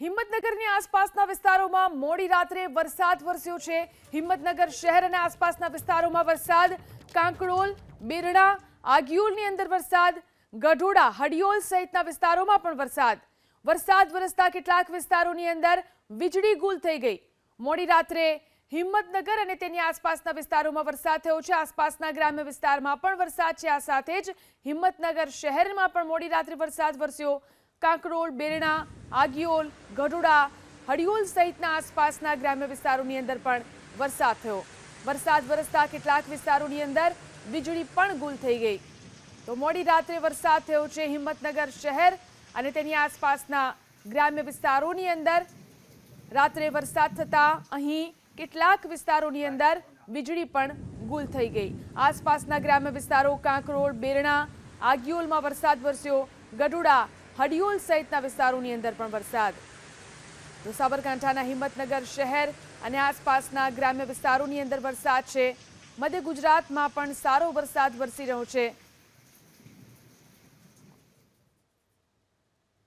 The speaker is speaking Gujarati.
હિંમતનગરની આસપાસના વિસ્તારોમાં મોડી રાત્રે વરસાદ વરસ્યો છે. હિંમતનગર શહેર અને આસપાસના વિસ્તારોમાં વરસાદ કાંકડોલ બેરડા, આગિયોલની અંદર વરસાદ, ગઢોડા, હડિયોલ સહિતના વિસ્તારોમાં પણ વરસાદ. વરસાદ વરસતા કેટલાક વિસ્તારોની અંદર વીજળી ગુલ થઈ ગઈ. મોડી રાત્રે હિંમતનગર અને તેની આસપાસના વિસ્તારોમાં વરસાદ થયો છે. આસપાસના ગ્રામ્ય વિસ્તારમાં પણ વરસાદ છે. આ સાથે જ હિંમતનગર શહેરમાં પણ મોડી રાત્રે વરસાદ વરસ્યો. કાંકરોળ બેરણા, આગિયોલ, ગઢોડા હડિયોલ સહિતના આસપાસના ગ્રામ્ય વિસ્તારોની અંદર પણ વરસાદ થયો. વરસાદ વરસતા કેટલાક વિસ્તારોની અંદર વીજળી પણ ગુલ થઈ ગઈ. તો મોડી રાત્રે વરસાદ થયો છે હિંમતનગર શહેર અને તેની આસપાસના ગ્રામ્ય વિસ્તારોની અંદર. રાત્રે વરસાદ થતાં અહીં કેટલાક વિસ્તારોની અંદર વીજળી પણ ગુલ થઈ ગઈ. આસપાસના ગ્રામ્ય વિસ્તારો કાંકરોળ બેરણા, આગિયોલમાં વરસાદ વરસ્યો. ગઢુડા હડિયોલ સહિતના વિસ્તારોની અંદર પણ વરસાદ. તો સાબરકાંઠાના હિંમતનગર શહેર અને આસપાસના ગ્રામ્ય વિસ્તારોની અંદર વરસાદ છે. મધ્ય ગુજરાતમાં પણ સારો વરસાદ વરસી રહ્યો છે.